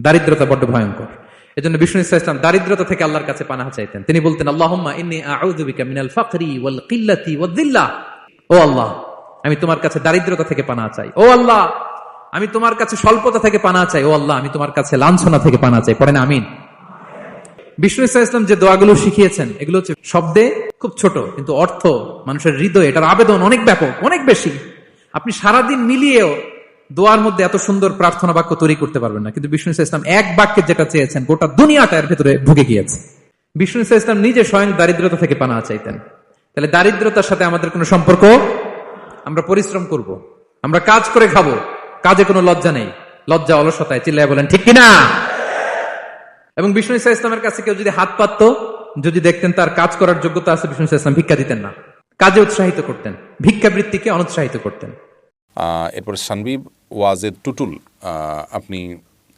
দারিদ্রতা বড্ড ভয়ঙ্কর। এজন্য বিষ্ণু ইসা ইসলাম দারিদ্রতা থেকে আল্লাহর কাছে পানাহা চাইতেন। তিনি বলতেন ওয়াদ-দিল্লাহ ও আল্লাহ, আমি তোমার কাছে দারিদ্রতা থেকে পানা চাই। ও আল্লাহ, আমি তোমার কাছে স্বল্পতা থেকে পানা চাই। ও আল্লাহ, আমি তোমার কাছে লাঞ্ছনা থেকে পানা চাই। পড়েন, আমিন। বিষ্ণু ইসা ইসলাম যে দোয়াগুলো শিখিয়েছেন, এগুলো হচ্ছে শব্দে খুব ছোট, কিন্তু অর্থ, মানুষের হৃদয়, এটার আবেদন অনেক ব্যাপক, অনেক বেশি। আপনি সারাদিন মিলিয়েও দোয়ার মধ্যে এত সুন্দর প্রার্থনা বাক্য তৈরি করতে পারবেন না। কিন্তু বিষ্ণু ইসলাম এক বাক্যে যেটা চেয়েছেন, গোটা দুনিয়াটা এর ভেতরে ঢুকে গিয়েছে। বিষ্ণু ইসলাম নিজে স্বয়ং দারিদ্রতা থেকে পানা চাইতেন। তাহলে দারিদ্রতার সাথে আমাদের কোনো সম্পর্ক? আমরা পরিশ্রম করব। আমরা কাজ করে খাব। কাজে কোনো লজ্জা নেই। লজ্জা অলসতায় চিল্লায় বলেন, ঠিক কিনা? এবং বিষ্ণু ইসা ইসলামের কাছে কেউ যদি হাত পাতত, যদি দেখতেন তার কাজ করার যোগ্যতা আছে, বিষ্ণু ইসলাম ভিক্ষা দিতেন না। কাজে উৎসাহিত করতেন। ভিক্ষাবৃত্তিকে অনুৎসাহিত করতেন। এরপর সানবিব ওয়াজেদ টুটুল আপনি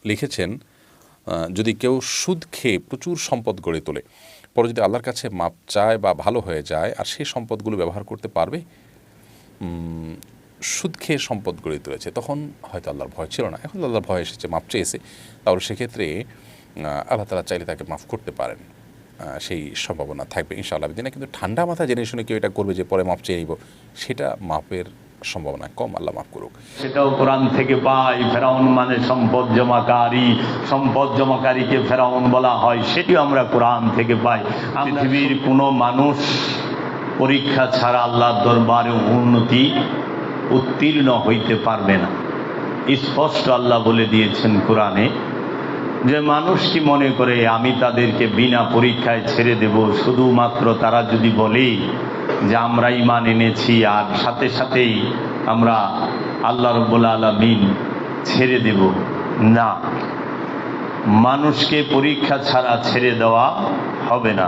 লিখেছেন যদি কেউ সুদ খেয়ে প্রচুর সম্পদ গড়ে তোলে, পরে যদি আল্লাহর কাছে মাপ চায় বা ভালো হয়ে যায়, আর সেই সম্পদগুলো ব্যবহার করতে পারবে সুদ খেয়ে সম্পদ গড়ে তুলেছে, তখন হয়তো আল্লাহর ভয় ছিল না। এখন আল্লাহর ভয় এসেছে, মাপ চেয়েছে, তাহলে সেক্ষেত্রে আল্লাহ তালা চাইলে তাকে মাফ করতে পারেন সেই সম্ভাবনা থাকবে, ইনশাআল্লাহ। দিনে কিন্তু ঠান্ডা মাথা জেনে শুনে কেউ এটা করবে যে পরে মাপ চেয়ে নিব, সেটা মাপের সম্ভাবনা কম আল্লাহ মাফ করুক। সেটাও কোরআন থেকে পাই ফেরাউন মানে সম্পদ জমাকারী। সম্পদ জমাকারীকে ফেরাউন বলা হয় সেটিও আমরা কোরআন থেকে পাই। পৃথিবীর কোনো মানুষ পরীক্ষা ছাড়া আল্লাহর দরবারে উন্নতি উত্তীর্ণ হইতে পারবে না। স্পষ্ট আল্লাহ বলে দিয়েছেন কোরআনে যে মানুষটি মনে করে আমি তাদেরকে বিনা পরীক্ষায় ছেড়ে দেব শুধুমাত্র তারা যদি বলে যে আমরা ইমান এনেছি আর সাথে সাথেই আমরা আল্লাহ রব্বুল আলমিন ছেড়ে দেব। না, মানুষকে পরীক্ষা ছাড়া ছেড়ে দেওয়া হবে না।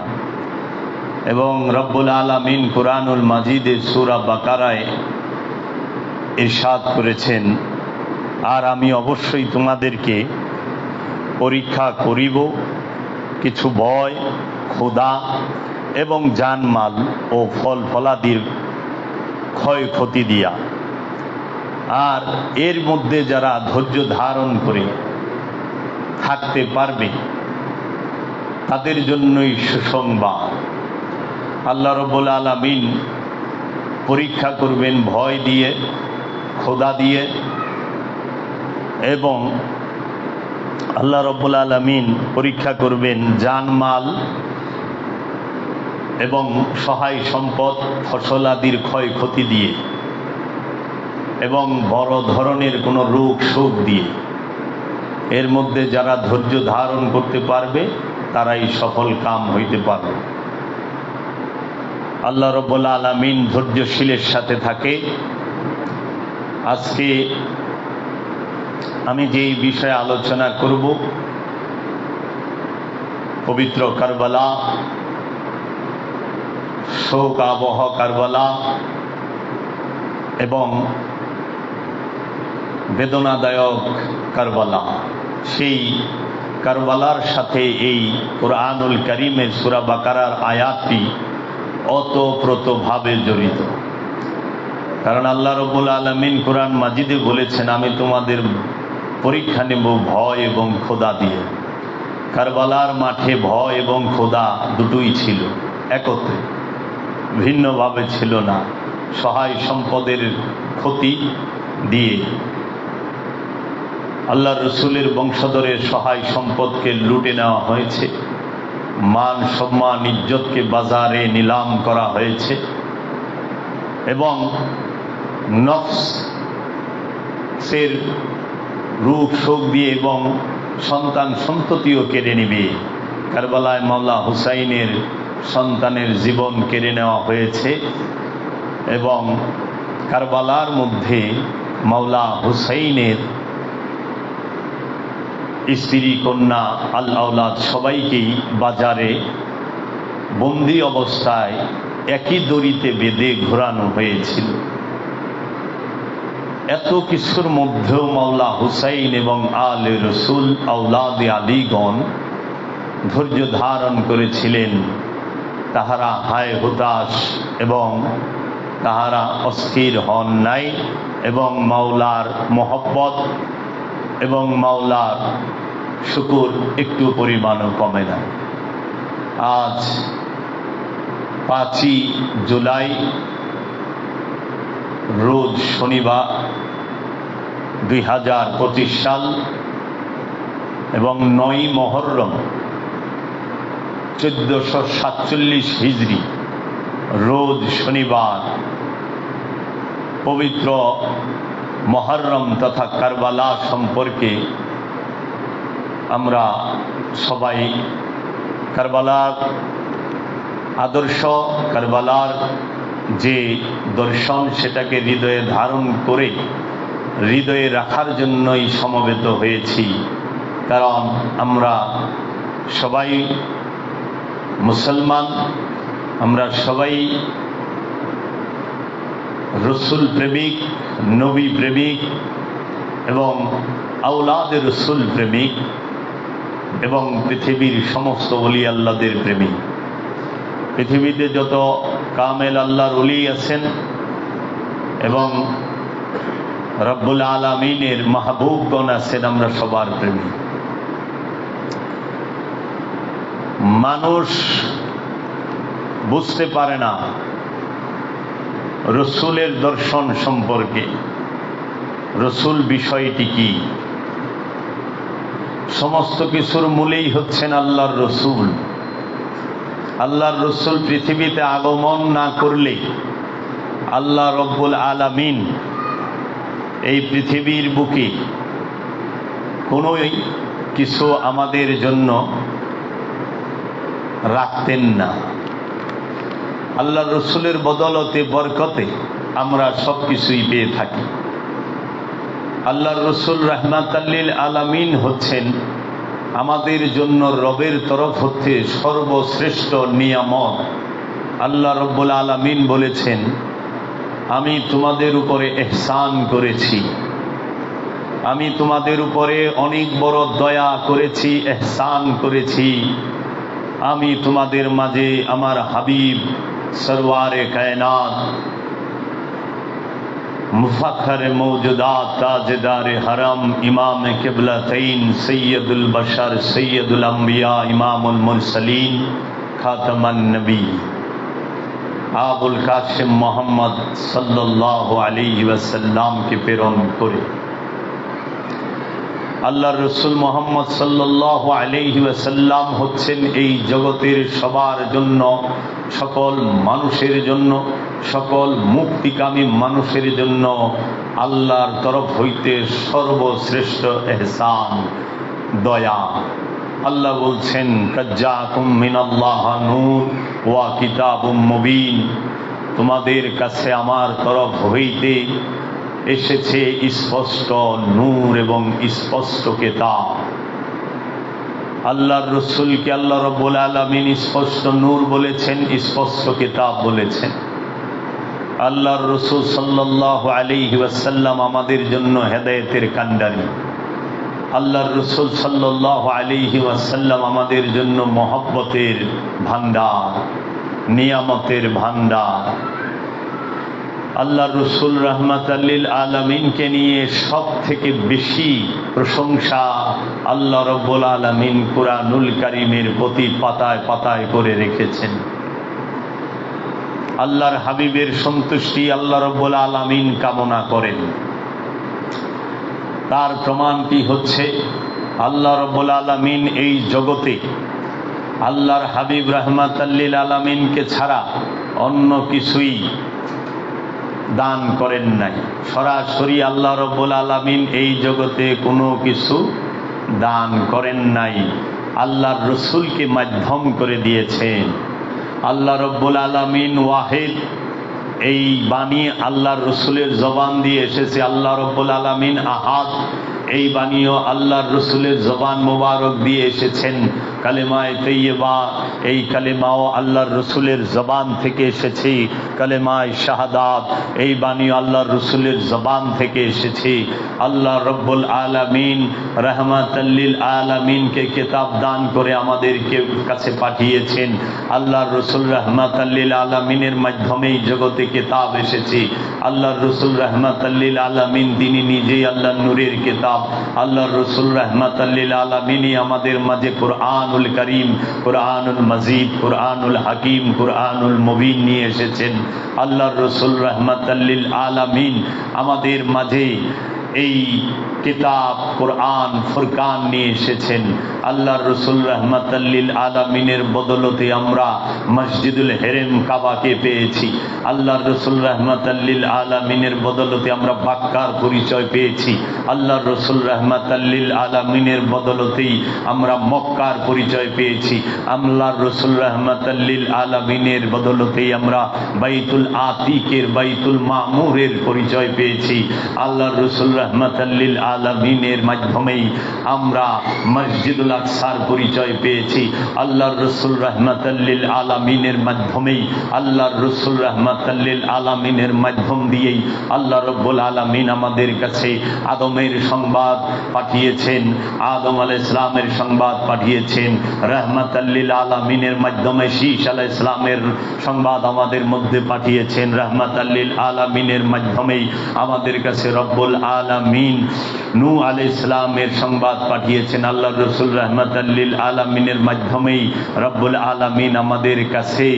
এবং রব্বুল আলমিন কোরআনুল মাজিদের সুরা বাকারায় ইরশাদ করেছেন, আর আমি অবশ্যই তোমাদেরকে পরীক্ষা করিব। কিছু ভয়, ক্ষুধা এবং জানমাল ও ফল ফলাদির ক্ষয়ক্ষতি দিয়া। আর এর মধ্যে যারা ধৈর্য ধারণ করে থাকতে পারবে, তাদের জন্যই সুসংবাদ। আল্লাহ রব্বুল আলমিন পরীক্ষা করবেন ভয় দিয়ে খোদা দিয়ে এবং আল্লাহ রব্বুল আলমিন পরীক্ষা করবেন জানমাল এবং সহায় সম্পদ, ফসল আদির ক্ষয়ক্ষতি দিয়ে এবং বড় ধরনের কোনো রোগ শোক দিয়ে। এর মধ্যে যারা ধৈর্য ধারণ করতে পারবে, তারাই সফল কাম হইতে পারবে। আল্লাহ রব্বুল আলমিন ধৈর্যশীলের সাথে থাকে। আজকে আমি যেই বিষয়ে আলোচনা করব, পবিত্র কারবালা শোক আবহ কারবালা এবং বেদনাদায়ক কারবালা। সেই কারবালার সাথে এই কোরআনুল করিমের সুরা বাকারার আয়াতটি অতপ্রতভাবে জড়িত। কারণ আল্লাহ রবুল আলমিন কোরআন মাজিদে বলেছেন, আমি তোমাদের পরীক্ষা নেব ভয় এবং খোদা দিয়ে। কারবালার মাঠে ভয় এবং খোদা দুটোই ছিল, একত্রে। ভিন্নভাবে ছিল না। সহায় সম্পদের ক্ষতি দিয়ে। আল্লাহ রসুলের বংশধরের সহায় সম্পদকে লুটে নেওয়া হয়েছে। মান, সম্মান, ইজ্জতকে বাজারে নিলাম করা হয়েছে। এবং নফসের রূপ, শোক দিয়ে এবং সন্তান সন্ততিও কেড়ে নিবে। কারবালায় মাওলা হুসাইনের সন্তানের জীবন কেড়ে নেওয়া হয়েছে এবং কারবালার মধ্যে মাওলা হুসাইনের স্ত্রী, কন্যা, আল আউলাদ সবাইকেই বাজারে বন্দি অবস্থায় একই দড়িতে বেঁধে ঘোরানো হয়েছিল। এত কিছুর মধ্যেও মাওলা হুসাইন এবং আল রসুল আউলাদ আলীগণ ধৈর্য ধারণ করেছিলেন। তাহারা হায় হতাশ এবং তাহারা অস্থির হন নাই এবং মাওলার মহব্বত এবং মাওলার শুকুর একটু পরিমাণও কমে না। আজ পাঁচই জুলাই, রোজ শনিবার দুই হাজার পঁচিশ সাল এবং নয় মহরম চোদ্দশো সাতচল্লিশ হিজড়ি রোজ শনিবার, পবিত্র মহরম তথা কারবালা সম্পর্কে আমরা সবাই কারবালার আদর্শ, কারবালার যে দর্শন সেটাকে হৃদয়ে ধারণ করে হৃদয়ে রাখার জন্যই সমবেত হয়েছি। কারণ আমরা সবাই মুসলমান, আমরা সবাই রসুল প্রেমিক, নবী প্রেমিক এবং আউলাদের রসুল প্রেমিক এবং পৃথিবীর সমস্ত অলি আল্লাদের প্রেমিক। পৃথিবীতে যত কামেল আল্লাহর অলি আছেন এবং রব্বুল আলমিনের মাহবুবগণ আছেন, আমরা সবার প্রেমী মানুষ বুঝতে পারে না রসুলের দর্শন সম্পর্কে। রসুল বিষয়টি কি? সমস্ত কিছুর মূলেই হচ্ছেন আল্লাহর রসুল। আল্লাহর রসুল পৃথিবীতে আগমন না করলে আল্লাহ রব্বুল আলামিন এই পৃথিবীর বুকে কোনোই কিছু আমাদের জন্য রাখতেন না। আল্লাহ রসুলের বদলতে, বরকতে আমরা সব কিছুই পেয়ে থাকি। আল্লাহ রসুল রহমাতাল্লিল আলামিন হচ্ছেন আমাদের জন্য রবের তরফ হতে সর্বশ্রেষ্ঠ নিয়ামত। আল্লাহ রব্বুল আলামিন বলেছেন, আমি তোমাদের উপরে এহসান করেছি। আমি তোমাদের উপরে অনেক বড় দয়া করেছি, এহসান করেছি। আমি তোমাদের মাঝে আমার হাবিব সরওয়ারে কায়নাত মুফাখর মৌজুদাত, তাজদার হরম, ইমাম কিবলাতৈন সৈয়দুল বশর, সৈয়দুল আম্বিয়া, ইমামুল মুরসলিন, খাতমান নবী। আবুল কাসিম মোহাম্মদ সাল্লাহ আলী ওয়াসাল্লামকে প্রেরণ করে। আল্লাহ রসুল মোহাম্মদ সাল্লাহ আলহি ওয়াসাল্লাম হচ্ছেন এই জগতের সবার জন্য, সকল মানুষের জন্য, সকল মুক্তিকামী মানুষের জন্য আল্লাহর তরফ হইতে সর্বশ্রেষ্ঠ এহসান, দয়া। আল্লাহ বলছেন ওয়া কিতাবুম মুবিন। তোমাদের কাছে আমার তরফ হইতে এসেছে স্পষ্ট নূর এবং স্পষ্ট কেতাব। আল্লাহর রসুলকে আল্লাহ রব্বুল আলমিন স্পষ্ট নূর বলেছেন, স্পষ্ট কেতাব বলেছেন। আল্লাহর রসুল সাল্লাহ আলী ওয়াসাল্লাম আমাদের জন্য হেদায়েতের কান্ডারি আল্লাহর রসুল সাল্লাহ আলিহি ওয়াসাল্লাম আমাদের জন্য মহব্বতের ভান্ডার নিয়ামতের ভান্ডার আল্লাহ রসুল রহমত আল্লিল আলমিনকে নিয়ে সব থেকে বেশি প্রশংসা আল্লাহ রব্বুল আলমিন কুরআনুল করিমের প্রতি পাতায় পাতায় করে রেখেছেন। আল্লাহর হাবিবের সন্তুষ্টি আল্লাহ রব্বুল আলমিন কামনা করেন। তার প্রমাণটি হচ্ছে? আল্লাহ রব্বুল আলমিন এই জগতে আল্লাহর হাবিব রহমত আল্লিল আলমিনকে ছাড়া অন্য কিছুই দান করেন নাই। সরাসরি আল্লাহ রব্বুল আলমিন এই জগতে কোনো কিছু দান করেন নাই। আল্লাহর রসুলকে মাধ্যম করে দিয়েছেন। আল্লাহ রব্বুল আলমিন ওয়াহেদ, এই বাণী আল্লাহর রসুলের জবান দিয়ে এসেছে। আল্লাহ রব্বুল আলমিন আহাদ, এই বাণীও আল্লাহর রসুলের জবান মোবারক দিয়ে এসেছেন। কালেমায় তৈয়বা এই কালেমাও আল্লাহর রসুলের জবান থেকে এসেছে। কালেমায় শাহাদাত, এই বাণীও আল্লাহর রসুলের জবান থেকে এসেছে। আল্লাহ রব্বুল আলমিন রহমাতাল্লিল আলমিনকে কেতাব দান করে আমাদেরকে কাছে পাঠিয়েছেন। আল্লাহর রসুল রহমাতাল্লিল আলমিনের মাধ্যমেই জগতে কেতাব এসেছে। আল্লাহর রসুল রহমাতাল্লিল আলমিন তিনি নিজেই আল্লাহ নূরের কেতাব। আল্লাহর রসুল রহমত আলমিনী আমাদের মাঝে কোরআনুল করিম, কোরআনুল মজিদ, কোরআনুল হাকিম, কোরআনুল মুবিন নিয়ে এসেছেন। আল্লাহ রসুল রহমত আলামিন আমাদের মাঝে এই কিতাব, কোরআন, ফুরকান নিয়ে এসেছেন। আল্লাহ রসুল রহমতাল্লিল আলমিনের বদলতে আমরা মসজিদুল হেরেম কাবাকে পেয়েছি। আল্লাহ রসুল রহমতাল্লিল আলমিনের বদলতে আমরা বাক্কার পরিচয় পেয়েছি। আল্লাহ রসুল রহমতাল্লিল আলমিনের বদলতেই আমরা মক্কার পরিচয় পেয়েছি। আল্লাহ রসুল রহমতাল্লিল আলমিনের বদলতেই আমরা বাইতুল আতিকের, বাইতুল মামুরের পরিচয় পেয়েছি। আল্লাহ রসুল রহমতাল্লিল আলমিনের মাধ্যমেই আমরা মসজিদুল আকসার পরিচয় পেয়েছি। আল্লাহ রসুল রহমতাল্লিল আলমিনের মাধ্যমেই আল্লাহ রসুল রহমতাল্লিল আলমিনের মাধ্যম দিয়েই আল্লাহ রব্বুল আলমিন আমাদের কাছে আদমের সংবাদ পাঠিয়েছেন, আদম আল ইসলামের সংবাদ পাঠিয়েছেন। রহমতাল্লিল আলমিনের মাধ্যমে শীষ আল ইসলামের সংবাদ আমাদের মধ্যে পাঠিয়েছেন। রহমতাল্লিল আলমিনের মাধ্যমেই আমাদের কাছে রব্বুল আলমিন। নু আল ইসলামের সংবাদ পাঠিয়েছেন আল্লাহ রসুল রহমত আল্লিল আলমিনের মাধ্যমেই। রব্বুল আলামিন আমাদের কাছে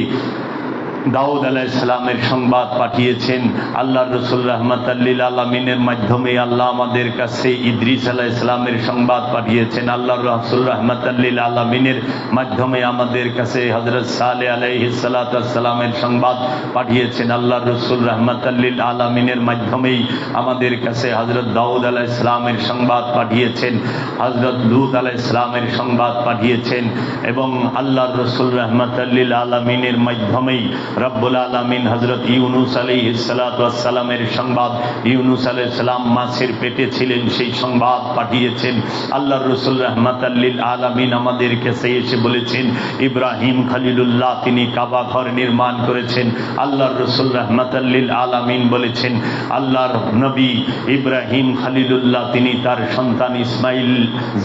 দাউদ আলাহ ইসলামের সংবাদ পাঠিয়েছেন। আল্লাহ রসুল রহমত আল্লিল আলমিনের মাধ্যমে আল্লাহ আমাদের কাছে ইদ্রিস আলাহ ইসলামের সংবাদ পাঠিয়েছেন। আল্লাহ রসুল রহমত আল্লিল আলমিনের মাধ্যমে আমাদের কাছে হজরত সালে আলাইসালামের সংবাদ পাঠিয়েছেন। আল্লাহ রসুল রহমত আল্লিল আলমিনের মাধ্যমেই আমাদের কাছে হজরত দাউদ আলাহ ইসলামের সংবাদ পাঠিয়েছেন। হজরত লুত আলাহ ইসলামের সংবাদ পাঠিয়েছেন এবং আল্লাহ রসুল রহমত আল্লিল আলমিনের মাধ্যমেই রব্বুল আলমিন হজরত ইউনুস আলী সালামের সংবাদ, ইউনুস আলাই সালাম মাছের পেটে ছিলেন, সেই সংবাদ পাঠিয়েছেন। আল্লাহ রসুল রহমত আল্লিল আলমিন আমাদের কাছে এসে বলেছেন, ইব্রাহিম খালিলুল্লাহ, তিনি কাবা ঘর নির্মাণ করেছেন। আল্লাহ রসুল রহমত আল্লিল আলমিন বলেছেন, আল্লাহর নবী ইব্রাহিম খালিলুল্লাহ, তিনি তার সন্তান ইসমাইল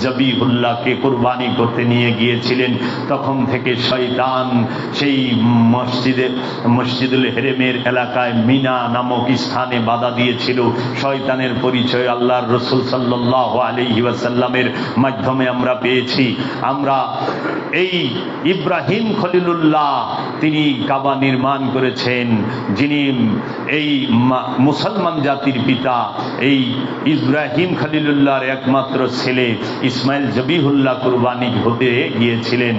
জবিহুল্লাহকে কোরবানি করতে নিয়ে গিয়েছিলেন। তখন থেকে শয়তান সেই মসজিদে মসজিদুল হেরেমের এলাকায় মিনা নামক স্থানে বাধা দিয়েছিল। শয়তানের পরিচয় আল্লাহর রসুল সাল্লাহ আলী ওয়াসাল্লামের মাধ্যমে আমরা পেয়েছি। আমরা এই ইব্রাহিম খলিলুল্লাহ তিনি কাবা নির্মাণ করেছেন, যিনি এই মুসলমান জাতির পিতা, এই ইব্রাহিম খলিলুল্লাহর একমাত্র ছেলে ইসমাইল জবিহুল্লাহ কুরবানি হতে গিয়েছিলেন।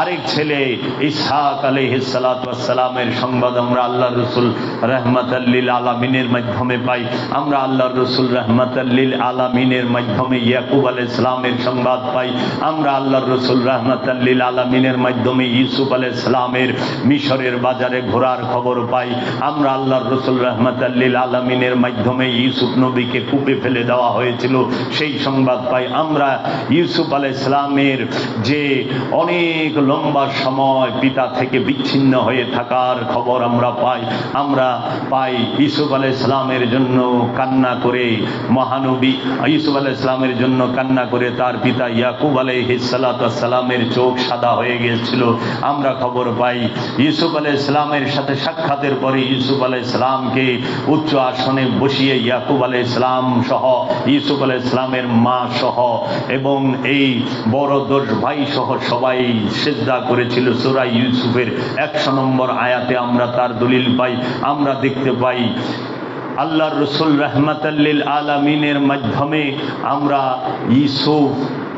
আরেক ছেলে ইসহাক আলহিসালামের সংবাদ আমরা আল্লাহ রসুল রহমত আল্লিল আলমিনের মাধ্যমে পাই। আমরা আল্লাহ রসুল রহমত আল্লিল আলমিনের মাধ্যমে ইয়াকুব আল ইসলামের সংবাদ পাই। আমরা আল্লাহ রসুল রহমত আল্লিল আলমিনের মাধ্যমে ইউসুফ আল ইসলামের মিশরের বাজারে ঘোরার খবর পাই। আমরা আল্লাহ রসুল রহমত আল্লিল আলমিনের মাধ্যমে ইউসুফ নবীকে কূপে ফেলে দেওয়া হয়েছিল। সেই সংবাদ পাই। আমরা ইউসুফ আল ইসলামের যে অনেক লম্বা সময় পিতা থেকে বিচ্ছিন্ন হয়ে থাকার খবর আমরা পাই। আমরা পাই ইউসুফ আল ইসলামের জন্য কান্না করে মহানবী, ইউসুফ আল ইসলামের জন্য কান্না করে তার পিতা ইয়াকুব আলহিসালামের চোখ সাদা হয়ে গিয়েছিল। আমরা খবর পাই, ইউসুফ আল ইসলামের সাথে সাক্ষাতের পরে ইউসুফ আল ইসলামকে উচ্চ আসনে বসিয়ে ইয়াকুব আল ইসলাম সহ, ইউসুফ আল ইসলামের মা সহ এবং এই বড় দোষ ভাই সহ সবাই সেজদা করেছিল। সুরা ইউসুফের একশো নম্বর আয়াতে আমরা তার দলিল পাই, আমরা দেখতে পাই আল্লাহ রসুল রহমতাল্লিল আলমিনের মাধ্যমে আমরা ইসুফ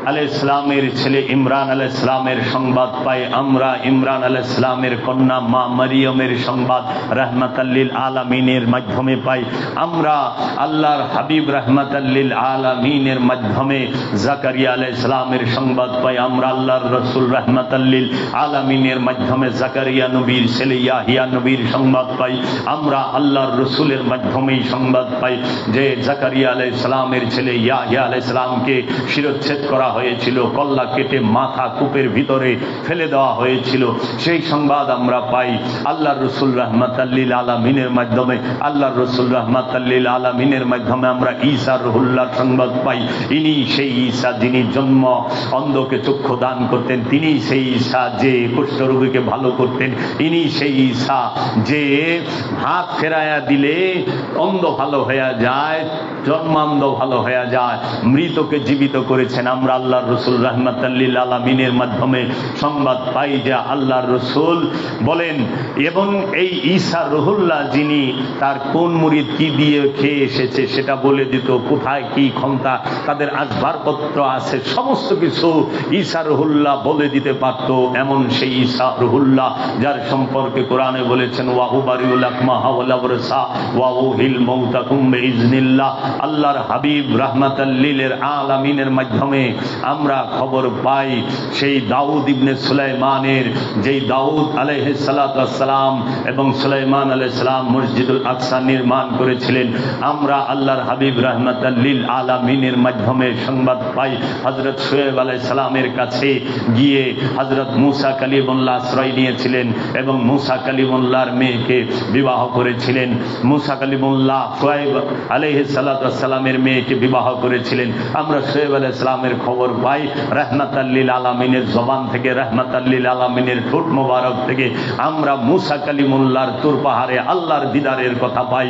আল ইসলামের ছেলে ইমরান আল ইসলামের সংবাদ পাই। আমরা ইমরান আল ইসলামের কন্যা মা মারিয়মের সংবাদ রহমতাল্লিল আলমিনের মাধ্যমে পাই। আমরা আল্লাহর হাবিব রহমতাল্লিল আলমিনের মাধ্যমে জাকারিয়া আল ইসলামের সংবাদ পাই। আমরা আল্লাহর রসুল রহমতাল্লিল আলমিনের মাধ্যমে জাকারিয়া নবীর ছেলে ইয়াহিয়া নবীর সংবাদ পাই। আমরা আল্লাহর রসুলের মাধ্যমেই সংবাদ পাই যে জাকারিয়া আলাই ইসলামের ছেলে ইয়াহিয়া আলাই ইসলামকে শিরচ্ছেদ করা হয়েছিল, কল্লা কেটে মাথা কূপের ভিতরে ফেলে দেওয়া হয়েছিল। সেই সংবাদ আমরা পাই আল্লাহ রসুল রহমাতাল্লিল আলমিনের মাধ্যমে আল্লাহ রসুল রহমাতাল্লিল আলমিনের মাধ্যমে আমরা ঈসা রহুল্লাহ সংবাদ পাই। ইনি সেই ঈসা যিনি জন্ম, অন্ধকে চক্ষু দান করতেন, তিনি সেই ঈসা যে কুষ্ঠরোগীকে ভালো করতেন, ইনি সেই ঈসা যে হাত ফেরায়া দিলে অন্ধ ভালো হয়ে যায়, জন্মান্ধ ভালো হয়ে যায়, মৃতকে জীবিত করেছেন। আমরা আল্লাহর রসুল রহমতাল্লিল আলমিনের মাধ্যমে সংবাদ পাই যে আল্লাহর রসুল বলেন, এবং এই ঈসা রহুল্লাহ যিনি, তার কোন মুরিদ কি দিয়ে খেয়ে এসেছে সেটা বলে দিত, কোথায় কি ক্ষমতা, তাদের আসবারপত্র আছে, সমস্ত কিছু ঈসা রহুল্লাহ বলে দিতে পারত, এমন সেই ঈসা রহুল্লাহ যার সম্পর্কে কোরআনে বলেছেন ওয়াহু বারিউল আকমা হাওয়ালাবরসা ওয়াহু হিল মৌতাকুম ইজনিল্লাহ। আল্লাহর হাবিব রাহমাতাল্লিলের আলামিনের মাধ্যমে আমরা খবর পাই সেই দাউদ ইবনে সুলাইমানের, যেই দাউদ আলাইহ সালাম এবং সুলাইমান আলাইহ সালাম মসজিদুল আকসা নির্মাণ করেছিলেন। আমরা আল্লাহর হাবিব রাহমাতাল্লিল আলামিনের মাধ্যমে সংবাদ পাই হজরত সোয়েব আলাই সালামের কাছে গিয়ে হজরত মুসা কালিমুল্লাহ আশ্রয় নিয়েছিলেন এবং মুসা কালিমুল্লাহর মেয়েকে বিবাহ করেছিলেন। মুসা কালিমুল্লাহ সোয়েব আলহ সালামের মেয়েকে বিবাহ করেছিলেন। আমরা সোয়েব আলাহ সালামের খবর পাই রহমত আল্লিল আলমিনের জবান থেকে রহমত আল্লিল আলমিনের ঠোঁট মোবারক থেকে আমরা মুসা কালিমুল্লাহর তুর পাহাড়ে আল্লাহর দিদারের কথা পাই,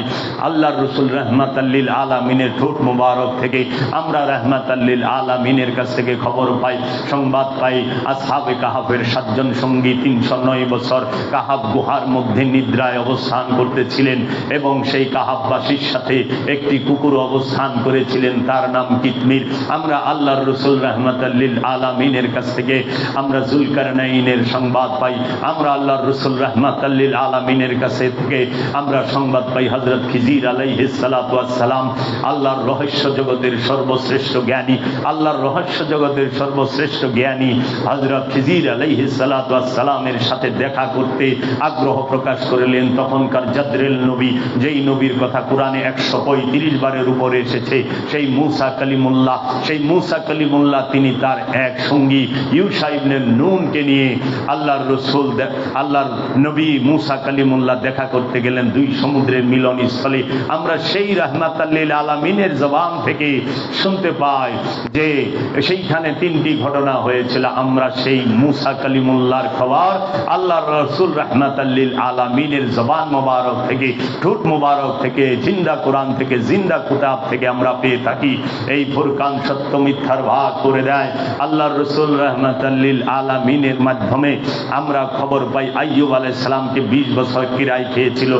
আল্লাহর রসুল রহমত আল্লিল আলমিনের ঠোঁট মোবারক থেকে আমরা রহমত আল্লিল আলমিনের কাছ থেকে খবর পাই, সংবাদ পাই, আসহাবে কাহাবের সাতজন সঙ্গী তিনশো নয় বছর কাহাব গুহার মধ্যে নিদ্রায় অবস্থান করতেছিলেন এবং সেই কাহাববাসীর সাথে একটি কুকুর অবস্থান করেছিলেন, তার নাম কিতমির। আমরা আল্লাহর রসুল রহমত আল্লিল আলমিনের কাছ থেকে আমরা জুলকারনাইনের সংবাদ পাই। আমরা আল্লাহর রসুল রহমত আল্লিল আলমিনের কাছে থেকে আমরা সংবাদ পাই হজরত খিজির আলাইহিসালাম আল্লাহর রহস্য জগতের সর্বশ্রেষ্ঠ জ্ঞানী। আল্লাহর রহস্য জগতের সর্বশ্রেষ্ঠ জ্ঞানী হজরত খিজির আলাইহিসালামের সাথে দেখা করতে আগ্রহ প্রকাশ করলেন তখনকার জাদরেল নবী। যেই নবীর কথা কোরআনে একশো পঁয়ত্রিশ বারের উপরে এসেছে, সেই মুসা কালিমুল্লাহ। সেই মুসা কালিমুল্লাহ তিনি তার এক সঙ্গী ইউসা ইবনে নুনকে নিয়ে আল্লাহর রসুল আল্লাহর নবী মুসা কালিমুল্লাহ দেখা করতে গেলেন দুই সমুদ্রের মিলন স্থলে আমরা সেই রহমাত আলমিনের জবান থেকে শুনতে পাই যে সেইখানে তিনটি ঘটনা হয়েছিল। আমরা সেই মুসা কালিমুল্লাহর খবর আল্লাহর রসুল রহমাত আলমিনের জবান মোবারক থেকে, ঠোঁট মোবারক থেকে, জিন্দা কোরআন থেকে, জিন্দা কুতাব থেকে আমরা পেয়ে থাকি। এই ফুরকান সত্য মিথ্যার ভাগ। করে দেয়। আল্লাহর রসুল রহমাত আল্লিল আলমিনের মাধ্যমে আমরা খবর পাই, আইয়ুব আলাইহিস সালামকে বিশ বছর কিরায় খেয়েছিল,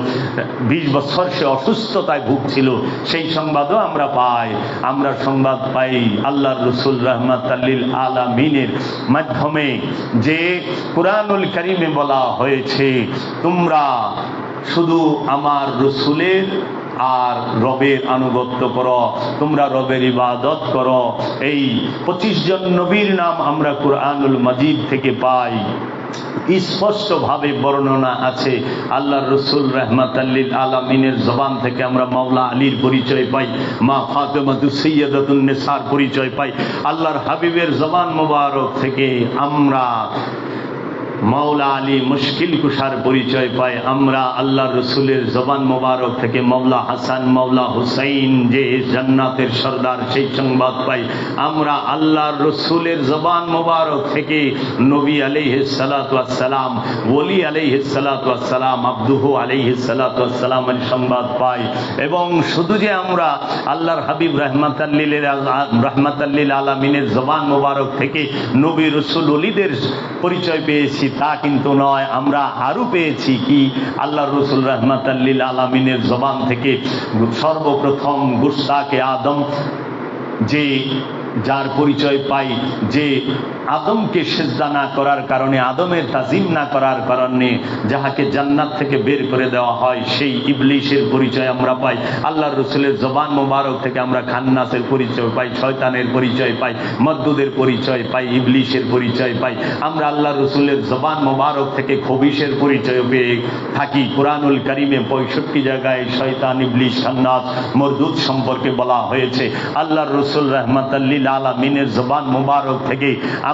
বিশ বছর সে অসুস্থতায় ভুগছিল, সেই সংবাদও আমরা পাই। আমরা সংবাদ পাই আল্লাহর রসুল রহমাত আল্লিল আলমিনের মাধ্যমে যে কোরআনুল করিমে বলা হয়েছে, তোমরা শুধু আমার রসুলের আর রবের আনুগত্য করো। তোমরা রবের ইবাদত করো। এই পঁচিশ জন নবীর নাম আমরা কোরআনুল মজিদ থেকে পাই। স্পষ্টভাবে বর্ণনা আছে। আল্লাহর রসুল রহমাত আলমিনের জবান থেকে আমরা মাওলা আলীর পরিচয় পাই, মা ফাতেমাতু সৈয়দাতুন্নেসার পরিচয় পাই। আল্লাহর হাবিবের জবান মোবারক থেকে আমরা মাওলা আলী মুশকিল কুষার পরিচয় পাই আমরা আল্লাহ রসুলের জবান মোবারক থেকে মাওলা হাসান, মাওলা হুসাইন যে জান্নাতের সর্দার, সেই সংবাদ পাই। আমরা আল্লাহর রসুলের জবান মোবারক থেকে নবী আলিহ সালাম ওলি আলিহ সালাম আব্দুহু আলিহ সালামের সংবাদ পাই। এবং শুধু যে আমরা আল্লাহর হাবিব রহমাত আল্লিলের রহমাত আল্লিল আলমিনের জবান মোবারক থেকে নবী রসুল অলিদের পরিচয় পেয়েছি তা কিন্তু নয়। আমরা আরও পেয়েছি কি? আল্লাহ রসুল রহমতাল্লিল আলমিনের জবান থেকে সর্বপ্রথম গুস্তাকে আদম, যে যার পরিচয় পাই, যে আদমকে সেজদা না করার কারণে, আদমের তাজিম না করার কারণে যাহাকে জান্নাত থেকে বের করে দেওয়া হয়, সেই ইবলিশের পরিচয় আমরা পাই। আল্লাহ রসুলের জবান মোবারক থেকে আমরা খান্নাসের পরিচয় পাই, শয়তানের পরিচয় পাই, মদ্দুদের পরিচয় পাই, ইবলিশের পরিচয় পাই। আমরা আল্লাহ রসুলের জবান মোবারক থেকে খবিশের পরিচয় পেয়ে থাকি। কোরআনুল করিমে পঁয়ষট্টি জায়গায় শয়তান, ইবলিশ, খান্নাস, মরদুদ সম্পর্কে বলা হয়েছে। আল্লাহ রসুল রহমত রহমতাল্লিল আলমিনের জবান মোবারক থেকে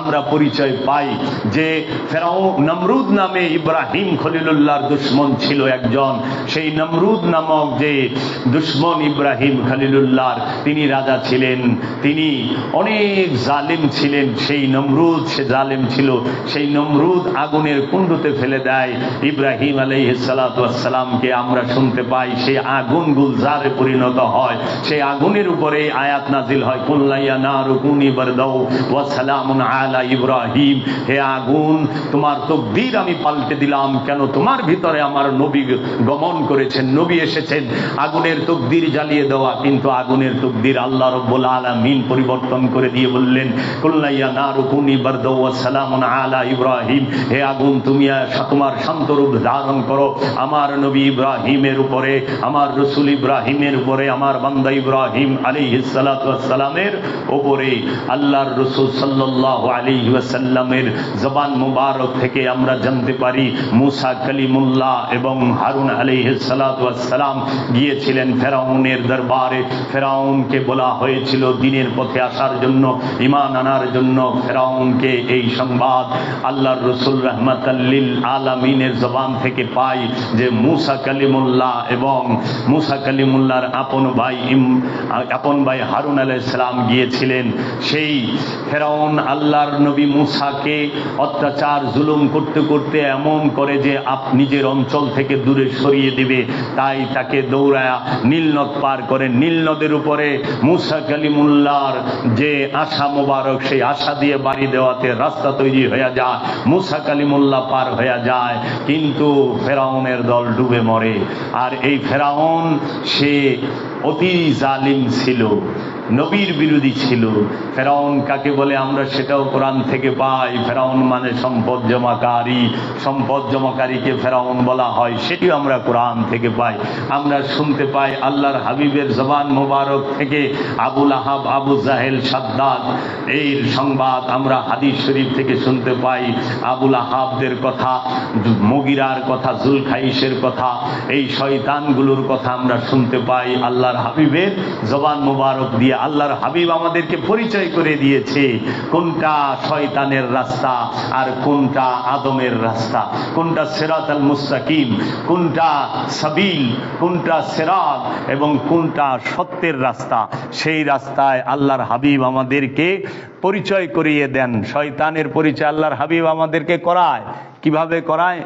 আমরা পরিচয় পাই যে ফেরাও নমরুদ নামে ইব্রাহিম খলিলুল্লাহর দুশ্মন ছিল একজন। সেই নমরুদ নামক যে দুশ্মন ইব্রাহিম খলিলুল্লাহর, তিনি রাজা ছিলেন। তিনি অনেক জালিম ছিলেন। সেই নমরুদ, সে জালিম ছিল। সেই নমরুদ আগুনের কুণ্ডুতে ফেলে দেয়। ইব্রাহিম আলাইসালামকে আমরা শুনতে পাই সেই আগুন গুলজারে পরিণত হয়। সেই আগুনের উপরে আয়াত নাজিল হয় কুল্লাইয়া না রুকুনি বরদাও ওয়া সালামুন আলা ইব্রাহিম, হে আগুন, তোমার তকদির আমি পাল্টে দিলাম। কেন তোমার ভিতরে আমার নবী গমন করেছেন? নবী এসেছেন। আগুনের তকদির জ্বালিয়ে দেওয়া, কিন্তু আগুনের তকদির আল্লাহ রব্বুল আলামিন পরিবর্তন করে দিয়ে বললেন, কুল্লাইয়া না রুকুনি সালামুন আলা ইব্রাহিম। হে আগুন, তুমি তোমার শান্ত রূপ ধারণ করো। আমার নবী ইব্রাহিমের উপরে, আমার রসুল ইব্রাহিমের উপরে, আমার বান্দা ইব্রাহিম আলী সালামের উপরে আল্লাহর রসুল সাল্লাহ আলী ওয়াসাল্লামের জবান মুবারক থেকে আমরা জানতে পারি, মুসা কালিমুল্লাহ এবং হারুন আলী সালাম গিয়েছিলেন ফেরাউনের দরবারে। ফেরাউনকে বলা হয়েছিল দিনের পথে আসার জন্য ইমান আনার জন্য। ফেরাউনকে এই সংবাদ আল্লাহর রসুল রহমতাল্লিল আলমিনের জবান থেকে পাই যে মুসা কালিমুল্লাহ এবং মুসা কালিমুল্লাহর আপন ভাই আপন ভাই হারুন আলাইসালাম গিয়েছিলেন। সেই ফেরাউন আল্লাহর নবী মুসাকে অত্যাচার, জুলুম করতে করতে এমন করে যে আপ নিজের অঞ্চল থেকে দূরে সরিয়ে দিবে। তাই তাকে দৌড়ায়া নীলনদ পার করে নীলনদের উপরে মুসা কালিমুল্লাহর যে আশা মোবারক, সেই আশা দিয়ে বাড়ি দেওয়াতে রাস্তা তৈরি হয়ে যায়, মুসা কালিমুল্লাহ পার হয়ে যায়। কিন্তু ফেরাউনের দল ডুবে মরে। আর এই ফেরাউন সে অতি জালিম ছিল। নবীর বিরোধী ছিল। ফেরাউন কাকে বলে আমরা সেটাও কোরআন থেকে পাই। ফেরাউন মানে সম্পদ জমাকারী। সম্পদ জমাকারীকে ফেরাউন বলা হয়, সেটিও আমরা কোরআন থেকে পাই। আমরা শুনতে পাই আল্লাহর হাবিবের জবান মোবারক থেকে আবুল আহাব আবু জাহেল, সাদ্দাদ। এই সংবাদ আমরা হাদিস শরীফ থেকে শুনতে পাই। আবুল আহাবদের কথা, মগিরার কথা, জুলখাইশের কথা, এই শয়তানগুলোর কথা আমরা শুনতে পাই। আল্লাহর হাবিবের জবান মোবারক দিয়ে আল্লাহর হাবিব আমাদেরকে পরিচয় করে দিয়েছে, কোনটা শয়তানের রাস্তা আর কোনটা আদমের রাস্তা? কোনটা সেরাত আল মুস্তাকিম? কোনটা সাবিল? কোনটা সেরাত? এবং কোনটা সত্যের রাস্তা? সেই রাস্তায় আল্লাহর হাবিব আমাদেরকে পরিচয় করিয়ে দেন। শয়তানের পরিচয় আল্লাহর হাবিব আমাদেরকে করায়। কীভাবে করায়?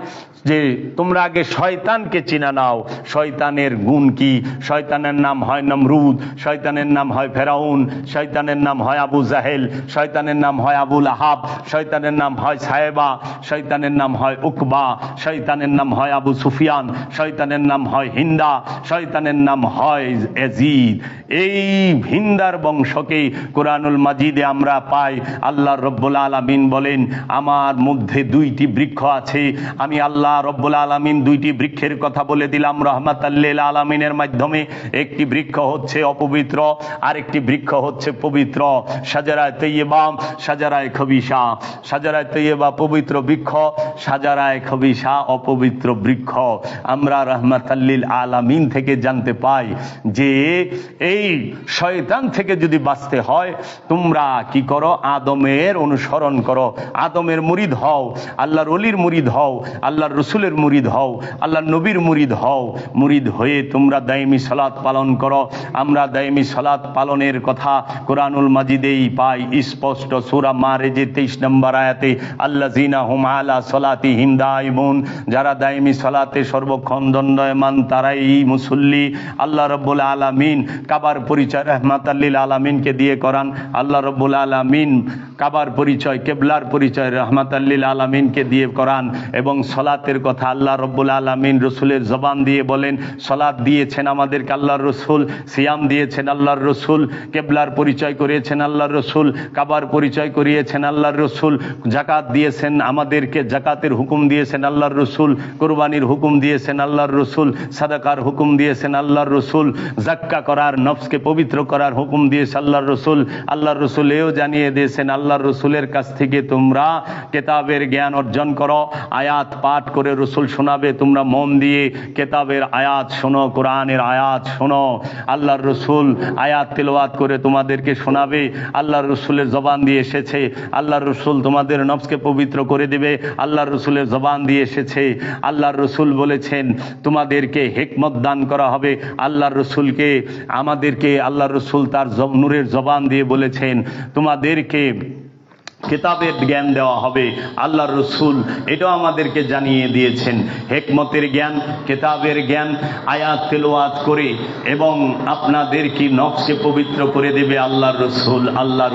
যে তোমরা আগে শয়তানকে চিনা নাও। শয়তানের গুণ কি? শয়তানের নাম হয় নমরুদ, শয়তানের নাম হয় ফেরাউন, শয়তানের নাম হয় আবু জাহেল, শয়তানের নাম হয় আবুল আহাব, শয়তানের নাম হয় সাহেবা শয়তানের নাম হয় উকবা, শয়তানের নাম হয় আবু সুফিয়ান, শয়তানের নাম হয় হিন্দা, শয়তানের নাম হয় এজিদ। এই হিন্দার বংশকে কোরআনুল মাজিদে আমরা পাই। আল্লাহ রব্বুল আলমিন বলেন, আমার মধ্যে দুইটি বৃক্ষ আছে। আমি আল্লাহ রব্বুল আলমিন দুইটি বৃক্ষের কথা বলে দিলাম। রহমত আল্লিল আলমিনের মাধ্যমে একটি বৃক্ষ হচ্ছে অপবিত্র, আরেকটি বৃক্ষ হচ্ছে পবিত্র। সাজারায় তৈয়বা, সাজারায় খবিসা। সাজারায় তৈয়বা পবিত্র বৃক্ষ, সাজারায় খবিসা অপবিত্র বৃক্ষ। আমরা রহমত আল্লিল আলামিন থেকে জানতে পাই যে এই শয়তান থেকে যদি বাঁচতে হয়, তোমরা কি করো? আদমের অনুসরণ করো। আদমের মুরিদ হও, আল্লাহর অলির মুরিদ হও, আল্লাহর রসুলের মুরিদ হও, আল্লাহ নবীর মুরিদ হও। মুরিদ হয়ে তোমরা দায়মি সালাত পালন করো। আমরা দায়মি সালাত পালনের কথা কোরআনুল মাজিদেই পাই। স্পষ্ট সুরা মারে যে তেইশ নম্বর আয়াতে আল্লাহ জিনা হুম আলা সলাতি হিমদাইমুন যারা দায়মি সলাতে সর্বক্ষণ দণ্ডয়মান, তারাই মুসল্লি। আল্লাহ রব্বুল আলামিন কাবার পরিচয় রহমাত আল্লিল আলামিনকে দিয়ে করান। আল্লাহ রব্বুল আলামিন কাবার পরিচয়, কেবলার পরিচয় রহমাত আল্লিল আলামিনকে দিয়ে করান। এবং সলাতে সলাতের কথা আল্লাহ রব্বুল আলমিন রসুলের জবান দিয়ে বলেন সলাৎ দিয়েছেন আমাদেরকে আল্লাহর রসুল, সিয়াম দিয়েছেন আল্লাহর রসুল, কেবলার পরিচয় করিয়েছেন আল্লাহর রসুল, কাবার পরিচয় করিয়েছেন আল্লাহর রসুল জাকাত দিয়েছেন আমাদেরকে জাকাতের হুকুম দিয়েছেন আল্লাহর রসুল, কোরবানির হুকুম দিয়েছেন আল্লাহর রসুল, সাদাকার হুকুম দিয়েছেন আল্লাহর রসুল, জাক্কা করার, নফসকে পবিত্র করার হুকুম দিয়েছে আল্লাহর রসুল আল্লাহর রসুল এও জানিয়ে দিয়েছেন, আল্লাহর রসুলের কাছ থেকে তোমরা কেতাবের জ্ঞান অর্জন করো, আয়াত পাঠ করে রসুল শোনাবে, তোমরা মন দিয়ে কেতাবের আয়াত শোনো, কোরআনের আয়াত শোনো। আল্লাহর রসুল আয়াত তেলাওয়াত করে তোমাদেরকে শোনাবে। আল্লাহর রসুলের জবান দিয়ে এসেছে। আল্লাহর রসুল তোমাদের নফসকে পবিত্র করে দেবে। আল্লাহর রসুলের জবান দিয়ে এসেছে। আল্লাহর রসুল বলেছেন, তোমাদেরকে হেকমত দান করা হবে। আল্লাহর রসুলকে, আমাদেরকে আল্লাহর রসুল তার নূরের জবান দিয়ে বলেছেন, তোমাদেরকে কেতাবের জ্ঞান দেওয়া হবে। আল্লাহ রসুল এটাও আমাদেরকে জানিয়ে দিয়েছেন। হেকমতের জ্ঞান, কেতাবের জ্ঞান, আয়াত তেলোয়াত করে এবং আপনাদের কি নকশে পবিত্র করে দেবে আল্লাহ রসুল আল্লাহ